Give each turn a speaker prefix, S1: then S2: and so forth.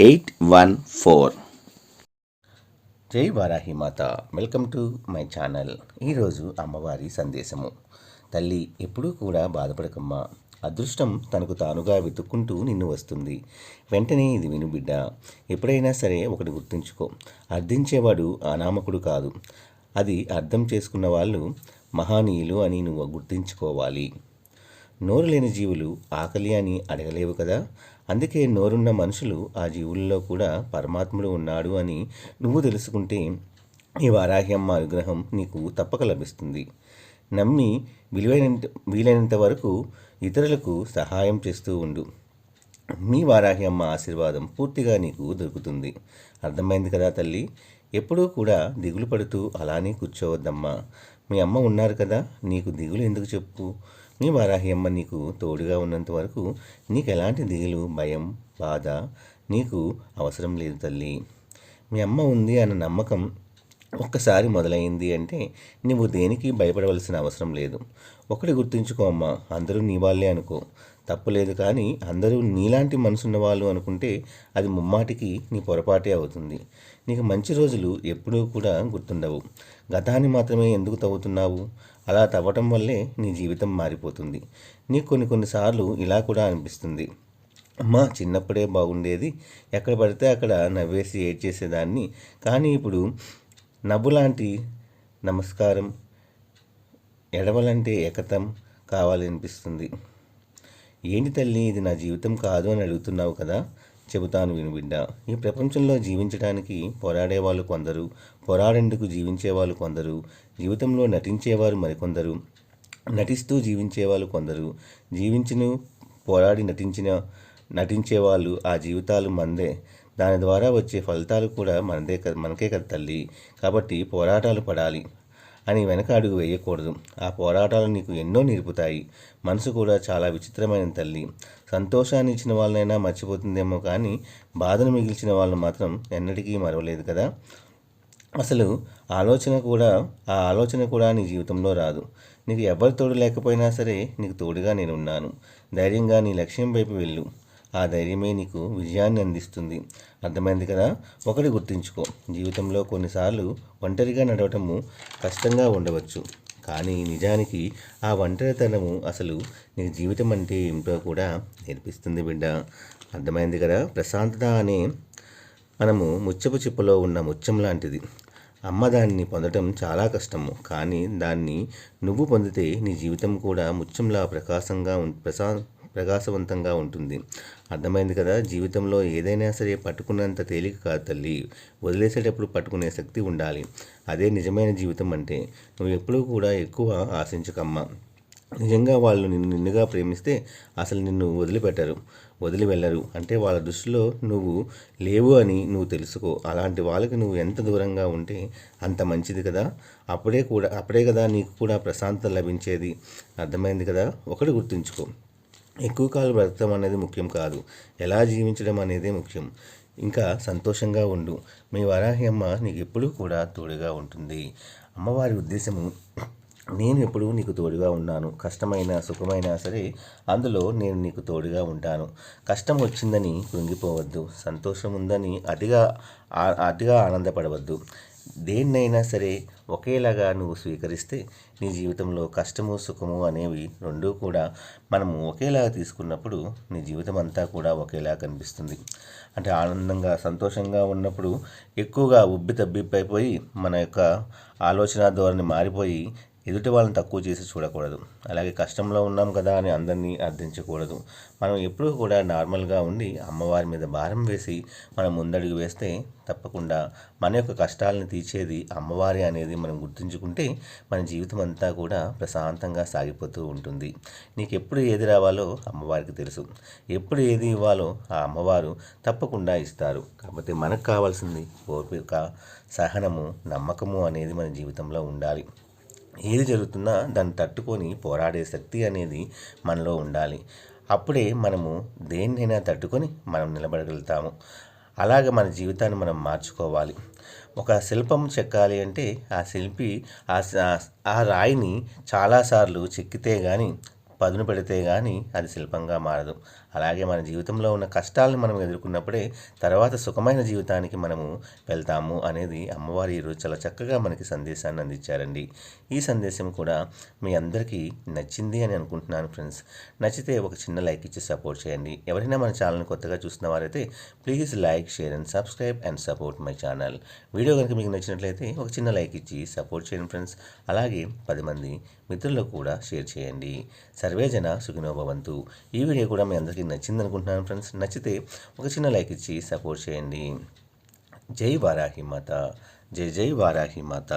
S1: eight one four. జై వారాహి మాత. Welcome to my channel. ఈరోజు అమ్మవారి సందేశము. తల్లి ఎప్పుడూ కూడా బాధపడకమ్మా. అదృష్టం తనకు తానుగా వెతుక్కుంటూ నిన్ను వస్తుంది. వెంటనే ఇది విను బిడ్డ. ఎప్పుడైనా సరే ఒకటి గుర్తుంచుకో. అర్థించేవాడు అనామకుడు కాదు. అది అర్థం చేసుకున్న వాళ్ళు మహానీయులు అని నువ్వు గుర్తుంచుకోవాలి. నోరు లేని జీవులు ఆకలి అని అడగలేవు కదా? అందుకే నోరున్న మనుషులు ఆ జీవుల్లో కూడా పరమాత్ముడు ఉన్నాడు అని నువ్వు తెలుసుకుంటే ఈ వారాహ్యమ్మ అనుగ్రహం నీకు తప్పక లభిస్తుంది. నమ్మి విలువైనంత వీలైనంత వరకు ఇతరులకు సహాయం చేస్తూ ఉండు. మీ వారాహి అమ్మ ఆశీర్వాదం పూర్తిగా నీకు దొరుకుతుంది. అర్థమైంది కదా తల్లి? ఎప్పుడూ కూడా దిగులు పడుతూ అలానే కూర్చోవద్దమ్మా. మీ అమ్మ ఉన్నారు కదా నీకు దిగులు ఎందుకు చెప్పు? మీ వారాహియమ్మ నీకు తోడుగా ఉన్నంత వరకు నీకు ఎలాంటి దిగులు భయం బాధ నీకు అవసరం లేదు తల్లి. మీ అమ్మ ఉంది అన్న నమ్మకం ఒక్కసారి మొదలైంది అంటే నువ్వు దేనికి భయపడవలసిన అవసరం లేదు. ఒకటి గుర్తుంచుకో అమ్మా అందరూ నీ వాళ్ళే అనుకో. తప్పులేదు కానీ అందరూ నీలాంటి మనసున్న వాళ్ళు అనుకుంటే అది ముమ్మాటికి నీ పొరపాటే అవుతుంది. నీకు మంచి రోజులు ఎప్పుడూ కూడా గుర్తుండవు. గతాన్ని మాత్రమే ఎందుకు తవ్వుతున్నావు? అలా తవ్వటం వల్లే నీ జీవితం మారిపోతుంది. నీకు కొన్ని కొన్నిసార్లు ఇలా కూడా అనిపిస్తుంది. అమ్మా చిన్నప్పుడే బాగుండేది. ఎక్కడ పడితే అక్కడ నవ్వేసి ఏడ్చేసేదాన్ని. కానీ ఇప్పుడు నవ్వులాంటి నమస్కారం ఎడవలంటే ఏకతం కావాలనిపిస్తుంది. ఏంటి తల్లి ఇది నా జీవితం కాదు అని అడుగుతున్నావు కదా? చెబుతాను విను బిడ్డ. ఈ ప్రపంచంలో జీవించడానికి పోరాడే వాళ్ళు కొందరు పోరాడేందుకు జీవించే వాళ్ళు కొందరు జీవితంలో నటించేవారు మరికొందరు నటిస్తూ జీవించేవాళ్ళు కొందరు జీవించిన పోరాడి నటించిన నటించే వాళ్ళు ఆ జీవితాలు మందే. దాని ద్వారా వచ్చే ఫలితాలు కూడా మనదే కదా మనకే కదా తల్లి. కాబట్టి పోరాటాలు పడాలి అని వెనక అడుగు వేయకూడదు. ఆ పోరాటాలు నీకు ఎన్నో నేర్పుతాయి మనసు కూడా చాలా విచిత్రమైన తల్లి. సంతోషాన్ని ఇచ్చిన వాళ్ళనైనా మర్చిపోతుందేమో కానీ బాధను మిగిల్చిన వాళ్ళు మాత్రం ఎన్నటికీ మరవలేదు కదా. అసలు ఆలోచన కూడా ఆ ఆలోచన కూడా నీ జీవితంలో రాదు. నీకు ఎవరి తోడు లేకపోయినా సరే నీకు తోడుగా నేను ఉన్నాను ధైర్యంగా నీ లక్ష్యం వైపు వెళ్ళు. ఆ ధైర్యమే నీకు విజయాన్ని అందిస్తుంది. అర్థమైంది కదా? ఒకటి గుర్తుంచుకో. జీవితంలో కొన్నిసార్లు ఒంటరిగా నడవటము కష్టంగా ఉండవచ్చు. కానీ నిజానికి ఆ ఒంటరితనము అసలు నీకు జీవితం అంటే ఏమిటో కూడా నేర్పిస్తుంది బిడ్డ. అర్థమైంది కదా? ప్రశాంతత అనే మనము ముచ్చపు చిప్పలో ఉన్న ముత్యం లాంటిది. అమ్మ దాన్ని పొందడం చాలా కష్టము. కానీ దాన్ని నువ్వు పొందితే నీ జీవితం కూడా ముత్యంలా ప్రకాశంగా ఉం- ప్రశా ప్రకాశవంతంగా ఉంటుంది. అర్థమైంది కదా? జీవితంలో ఏదైనా సరే పట్టుకున్నంత తేలిక కాదు తల్లి. వదిలేసేటప్పుడు పట్టుకునే శక్తి ఉండాలి. అదే నిజమైన జీవితం అంటే నువ్వు ఎప్పుడూ కూడా ఎక్కువ ఆశించకమ్మా. నిజంగా వాళ్ళు నిన్ను నిన్నుగా ప్రేమిస్తే అసలు నిన్ను వదిలిపెట్టరు. వదిలి వెళ్ళరు. అంటే వాళ్ళ దృష్టిలో నువ్వు లేవు అని నువ్వు తెలుసుకో. అలాంటి వాళ్ళకి నువ్వు ఎంత దూరంగా ఉంటే అంత మంచిది కదా. అప్పుడే కూడా అప్పుడే కదా నీకు కూడా ప్రశాంతత లభించేది. అర్థమైంది కదా? ఒకటి గుర్తుంచుకో. ఎక్కువ కాలం బ్రతకడం అనేది ముఖ్యం కాదు. ఎలా జీవించడం అనేదే ముఖ్యం. ఇంకా సంతోషంగా ఉండు. మీ వరాహి అమ్మ నీకు ఎప్పుడూ కూడా తోడుగా ఉంటుంది. అమ్మవారి ఉద్దేశము నేను ఎప్పుడూ నీకు తోడుగా ఉన్నాను. కష్టమైన సుఖమైనా సరే అందులో నేను నీకు తోడుగా ఉంటాను. కష్టం వచ్చిందని కృంగిపోవద్దు. సంతోషం ఉందని అతిగా అతిగా ఆనందపడవద్దు. దేన్నైనా సరే ఒకేలాగా నువ్వు స్వీకరిస్తే నీ జీవితంలో కష్టము సుఖము అనేవి రెండూ కూడా మనము ఒకేలాగా తీసుకున్నప్పుడు నీ జీవితం అంతా కూడా ఒకేలా కనిపిస్తుంది. అంటే ఆనందంగా సంతోషంగా ఉన్నప్పుడు ఎక్కువగా ఉబ్బి తబ్బిబ్బైపోయి మన యొక్క ఆలోచన ధోరణి మారిపోయి ఎదుటి వాళ్ళని తక్కువ చేసి చూడకూడదు. అలాగే కష్టంలో ఉన్నాం కదా అని అందరినీ అర్థించకూడదు. మనం ఎప్పుడూ కూడా నార్మల్గా ఉండి అమ్మవారి మీద భారం వేసి మనం ముందడుగు వేస్తే తప్పకుండా మన యొక్క కష్టాలను తీర్చేది అమ్మవారి అనేది మనం గుర్తుంచుకుంటే మన జీవితం అంతా కూడా ప్రశాంతంగా సాగిపోతూ ఉంటుంది. నీకు ఎప్పుడు ఏది రావాలో అమ్మవారికి తెలుసు. ఎప్పుడు ఏది ఇవ్వాలో ఆ అమ్మవారు తప్పకుండా ఇస్తారు. కాకపోతే మనకు కావాల్సింది ఓపిక సహనము నమ్మకము అనేది మన జీవితంలో ఉండాలి. ఏది జరుగుతున్నా దాన్ని తట్టుకొని పోరాడే శక్తి అనేది మనలో ఉండాలి. అప్పుడే మనము దేన్నైనా తట్టుకొని మనం నిలబడగలుగుతాము. అలాగే మన జీవితాన్ని మనం మార్చుకోవాలి. ఒక శిల్పం చెక్కాలి అంటే ఆ శిల్పి ఆ ఆ రాయిని చాలాసార్లు చెక్కితే కానీ పదును పెడితే కానీ అది శిల్పంగా మారదు. అలాగే మన జీవితంలో ఉన్న కష్టాలను మనం ఎదుర్కొన్నప్పుడే తర్వాత సుఖమైన జీవితానికి మనము వెళ్తాము అనేది అమ్మవారు ఈరోజు చాలా చక్కగా మనకి సందేశాన్ని అందించారండి. ఈ సందేశం కూడా మీ అందరికీ నచ్చింది అని అనుకుంటున్నాను ఫ్రెండ్స్. నచ్చితే ఒక చిన్న లైక్ ఇచ్చి సపోర్ట్ చేయండి. ఎవరైనా మన ఛానల్ని కొత్తగా చూసిన వారైతే please like share and subscribe and support my channel. Video కనుక మీకు నచ్చినట్లయితే ఒక చిన్న లైక్ ఇచ్చి సపోర్ట్ చేయండి ఫ్రెండ్స్. అలాగే పది మంది మిత్రులకు కూడా షేర్ చేయండి. సర్వేజన సుఖినోభవంతు ఈ వీడియో కూడా మీ అందరికీ నచ్చింది అనుకుంటున్నాను ఫ్రెండ్స్. నచ్చితే ఒక చిన్న లైక్ ఇచ్చి సపోర్ట్ చేయండి. జై వారాహి మాత. జై జై వారాహి మాత.